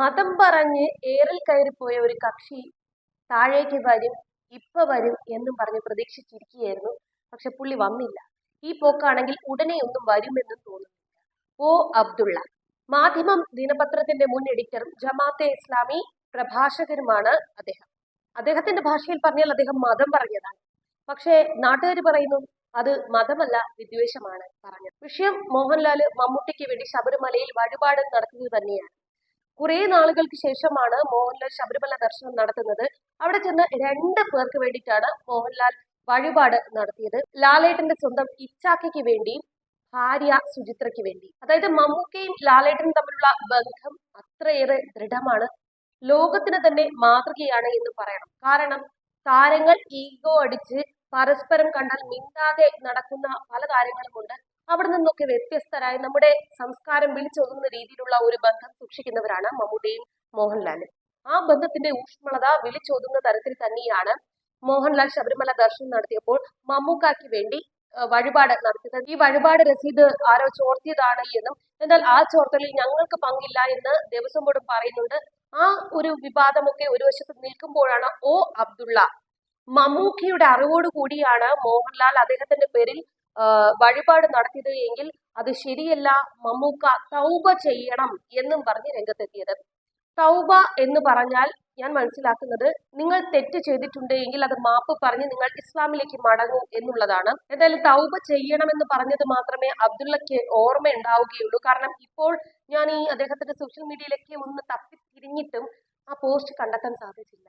മതം പറഞ്ഞ് ഏറിൽ പോയ ഒരു കക്ഷി താഴേക്ക് വരും ഇപ്പൊ വരും എന്നും പറഞ്ഞ് പ്രതീക്ഷിച്ചിരിക്കുകയായിരുന്നു. പക്ഷെ പുള്ളി വന്നില്ല. ഈ പോക്കാണെങ്കിൽ ഉടനെ ഒന്നും വരുമെന്നും തോന്നുന്നില്ല. ഓ അബ്ദുള്ള മാധ്യമം ദിനപത്രത്തിന്റെ മുൻ എഡിറ്ററും ജമാഅത്തെ ഇസ്ലാമി പ്രഭാഷകരുമാണ് അദ്ദേഹം. അദ്ദേഹത്തിന്റെ ഭാഷയിൽ പറഞ്ഞാൽ അദ്ദേഹം മതം പറഞ്ഞതാണ്. പക്ഷേ നാട്ടുകാർ പറയുന്നു അത് മതമല്ല വിദ്വേഷമാണ് പറഞ്ഞത്. വിഷയം മോഹൻലാൽ മമ്മൂട്ടിക്ക് വേണ്ടി ശബരിമലയിൽ വഴിപാട് നടത്തുന്നത് തന്നെയാണ്. കുറെ നാളുകൾക്ക് ശേഷമാണ് മോഹൻലാൽ ശബരിമല ദർശനം നടത്തുന്നത്. അവിടെ ചെന്ന് രണ്ട് പേർക്ക് വേണ്ടിയിട്ടാണ് മോഹൻലാൽ വഴിപാട് നടത്തിയത്. ലാലേട്ടന്റെ സ്വന്തം ഇച്ചാക്കയ്ക്ക് വേണ്ടിയും ഭാര്യ സുചിത്രയ്ക്ക് വേണ്ടി അതായത് മമ്മൂക്കയും ലാലേട്ടനും തമ്മിലുള്ള ബന്ധം അത്രയേറെ ദൃഢമാണ്. ലോകത്തിന് തന്നെ മാതൃകയാണ് എന്ന് പറയണം. കാരണം താരങ്ങൾ ഈഗോ അടിച്ച് പരസ്പരം കണ്ടാൽ മിണ്ടാതെ നടക്കുന്ന പല കാര്യങ്ങളുമുണ്ട്. അവിടെ നിന്നൊക്കെ വ്യത്യസ്തരായി നമ്മുടെ സംസ്കാരം വിളിച്ചൊതുങ്ങുന്ന രീതിയിലുള്ള ഒരു ബന്ധം സൂക്ഷിക്കുന്നവരാണ് മമ്മൂട്ടിയും മോഹൻലാലും. ആ ബന്ധത്തിന്റെ ഊഷ്മളത വിളിച്ചൊതുങ്ങുന്ന തരത്തിൽ തന്നെയാണ് മോഹൻലാൽ ശബരിമല ദർശനം നടത്തിയപ്പോൾ മമ്മൂക്കാക്ക് വേണ്ടി വഴിപാട് നടത്തിയത്. ഈ വഴിപാട് രസീത് ആരോ ചോർത്തിയതാണ് എന്നും എന്നാൽ ആ ചോർത്തലിൽ ഞങ്ങൾക്ക് പങ്കില്ല എന്ന് ദേവസ്വം ബോർഡ് പറയുന്നുണ്ട്. ആ ഒരു വിവാദമൊക്കെ ഒരു വശത്ത് നിൽക്കുമ്പോഴാണ് ഒ അബ്ദുള്ള മമ്മൂക്കയുടെ അറിവോട് കൂടിയാണ് മോഹൻലാൽ അദ്ദേഹത്തിന്റെ പേരിൽ വഴിപാട് നടത്തിയത് എങ്കിൽ അത് ശരിയല്ല. മമ്മൂക്ക തൗബ ചെയ്യണം എന്നും പറഞ്ഞ് രംഗത്തെത്തിയത്. തൗബ എന്ന് പറഞ്ഞാൽ ഞാൻ മനസ്സിലാക്കുന്നത് നിങ്ങൾ തെറ്റ് ചെയ്തിട്ടുണ്ട് എങ്കിൽ അത് മാപ്പ് പറഞ്ഞ് നിങ്ങൾ ഇസ്ലാമിലേക്ക് മടങ്ങൂ എന്നുള്ളതാണ്. എന്തായാലും തൗബ ചെയ്യണമെന്ന് പറഞ്ഞത് മാത്രമേ അബ്ദുള്ളക്ക് ഓർമ്മ ഉണ്ടാവുകയുള്ളൂ കാരണം ഇപ്പോൾ ഞാൻ ഈ അദ്ദേഹത്തിന്റെ സോഷ്യൽ മീഡിയയിലൊക്കെ ഒന്ന് തപ്പി തിരിഞ്ഞിട്ടും ആ പോസ്റ്റ് കണ്ടെത്താൻ സാധിച്ചില്ല.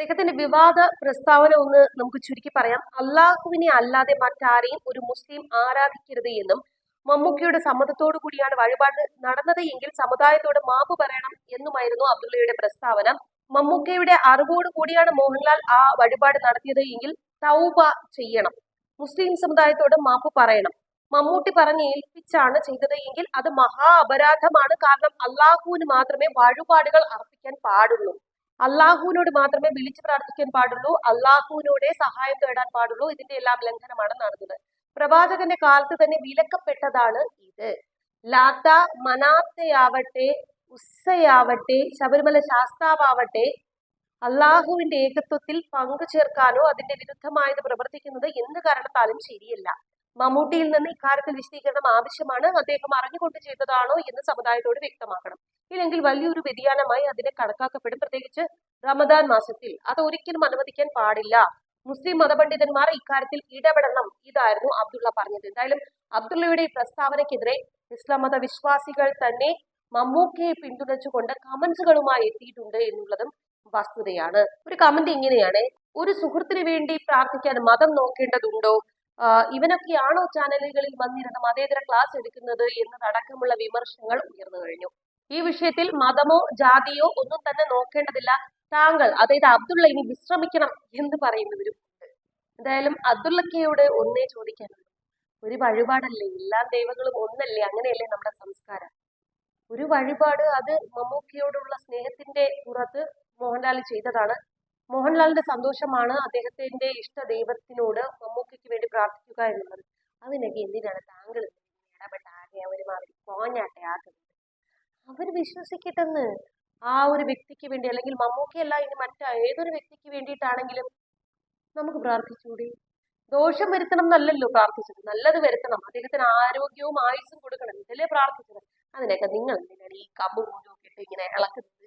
അദ്ദേഹത്തിന്റെ വിവാദ പ്രസ്താവന ഒന്ന് നമുക്ക് ചുരുക്കി പറയാം. അള്ളാഹുവിനെ അല്ലാതെ മറ്റാരെയും ഒരു മുസ്ലിം ആരാധിക്കരുത് എന്നും മമ്മൂക്കിയുടെ സമ്മതത്തോടു കൂടിയാണ് വഴിപാട് നടന്നത് എങ്കിൽ സമുദായത്തോട് മാപ്പ് പറയണം എന്നുമായിരുന്നു അബ്ദുള്ളയുടെ പ്രസ്താവന. മമ്മൂക്കയുടെ അറിവോട് കൂടിയാണ് മോഹൻലാൽ ആ വഴിപാട് നടത്തിയത് എങ്കിൽ തൗബ ചെയ്യണം. മുസ്ലിം സമുദായത്തോട് മാപ്പ് പറയണം. മമ്മൂട്ടി പറഞ്ഞ് ഏൽപ്പിച്ചാണ് ചെയ്തത് എങ്കിൽ അത് മഹാ അപരാധമാണ്. കാരണം അള്ളാഹുവിന് മാത്രമേ വഴിപാടുകൾ അർപ്പിക്കാൻ പാടുള്ളൂ. അള്ളാഹുവിനോട് മാത്രമേ വിളിച്ചു പ്രാർത്ഥിക്കാൻ പാടുള്ളൂ അള്ളാഹുവിനോടെ സഹായം തേടാൻ പാടുള്ളൂ. ഇതിന്റെ എല്ലാം ലംഘനമാണ് നടന്നത്. പ്രവാചകന്റെ കാലത്ത് തന്നെ വിലക്കപ്പെട്ടതാണ് ഇത്. ലാത്ത മനാത്തയാവട്ടെ ഉസ്സയാവട്ടെ ശബരിമല ശാസ്താവാവട്ടെ അള്ളാഹുവിന്റെ ഏകത്വത്തിൽ പങ്കു ചേർക്കാനോ അതിന്റെ വിരുദ്ധമായത് പ്രവർത്തിക്കുന്നത് എന്ത് കാരണത്താലും ശരിയല്ല. മമ്മൂട്ടിയിൽ നിന്ന് ഇക്കാര്യത്തിൽ വിശദീകരണം ആവശ്യമാണ്. അദ്ദേഹം അറിഞ്ഞുകൊണ്ട് ചെയ്തതാണോ എന്ന് സമുദായത്തോട് വ്യക്തമാക്കണം. ഇല്ലെങ്കിൽ വലിയൊരു വ്യതിയാനമായി അതിനെ കണക്കാക്കപ്പെടും. പ്രത്യേകിച്ച് റമദാൻ മാസത്തിൽ അത് ഒരിക്കലും അനുവദിക്കാൻ പാടില്ല. മുസ്ലിം മതപണ്ഡിതന്മാർ ഇക്കാര്യത്തിൽ ഇടപെടണം ഇതായിരുന്നു അബ്ദുള്ള പറഞ്ഞത്. എന്തായാലും അബ്ദുള്ളയുടെ പ്രസ്താവനയ്ക്കെതിരെ ഇസ്ലാം മത വിശ്വാസികൾ തന്നെ മമ്മൂക്കയെ പിന്തുണച്ചുകൊണ്ട് കമന്റ്സുകളുമായി എത്തിയിട്ടുണ്ട് എന്നുള്ളതും വസ്തുതയാണ്. ഒരു കമന്റ് ഇങ്ങനെയാണ്. ഒരു സുഹൃത്തിന് വേണ്ടി പ്രാർത്ഥിക്കാൻ മതം നോക്കേണ്ടതുണ്ടോ? ഇവനൊക്കെയാണോ ചാനലുകളിൽ വന്നിരുന്ന് മതേതര ക്ലാസ് എടുക്കുന്നത് എന്നതടക്കമുള്ള വിമർശനങ്ങൾ ഉയർന്നു കഴിഞ്ഞു. ഈ വിഷയത്തിൽ മതമോ ജാതിയോ ഒന്നും തന്നെ നോക്കേണ്ടതില്ല. താങ്കൾ അതായത് അബ്ദുള്ള ഇനി വിശ്രമിക്കണം എന്ന് പറയുന്നവരും എന്തായാലും അബ്ദുള്ളക്കയോട് ഒന്നേ ചോദിക്കാനുള്ളൂ. ഒരു വഴിപാടല്ലേ? എല്ലാ ദൈവങ്ങളും ഒന്നല്ലേ? അങ്ങനെയല്ലേ നമ്മുടെ സംസ്കാരം. ഒരു വഴിപാട് അത് മമ്മൂക്കയോടുള്ള സ്നേഹത്തിന്റെ പുറത്ത് മോഹൻലാൽ ചെയ്തതാണ്. മോഹൻലാലിന്റെ സന്തോഷമാണ് അദ്ദേഹത്തിന്റെ ഇഷ്ട ദൈവത്തിനോട് മമ്മൂക്കയ്ക്ക് വേണ്ടി പ്രാർത്ഥിക്കുക എന്നുള്ളത്. അതിനൊക്കെ എന്തിനാണ്? താങ്കൾ ഇടപെട്ട ആകെ ഒരുമാതിരി കോഞ്ഞാട്ടെ ആക്കുന്നത് അവർ വിശ്വസിക്കട്ടെന്ന് ആ ഒരു വ്യക്തിക്ക് വേണ്ടി അല്ലെങ്കിൽ മമ്മൂക്കയല്ല ഇനി മറ്റ ഏതൊരു വ്യക്തിക്ക് വേണ്ടിയിട്ടാണെങ്കിലും നമുക്ക് പ്രാർത്ഥിച്ചുകൂടി. ദോഷം വരുത്തണം എന്നല്ലല്ലോ പ്രാർത്ഥിച്ചത്. നല്ലത് വരുത്തണം. അദ്ദേഹത്തിന് ആരോഗ്യവും ആയുസും കൊടുക്കണം. ഇതല്ലേ പ്രാർത്ഥിച്ചത്. അതിനൊക്കെ നിങ്ങൾ എന്തിനാണ് ഈ കമ്പ് മൂന്നും ഒക്കെ ഇട്ട് ഇങ്ങനെ ഇളക്കുന്നത്?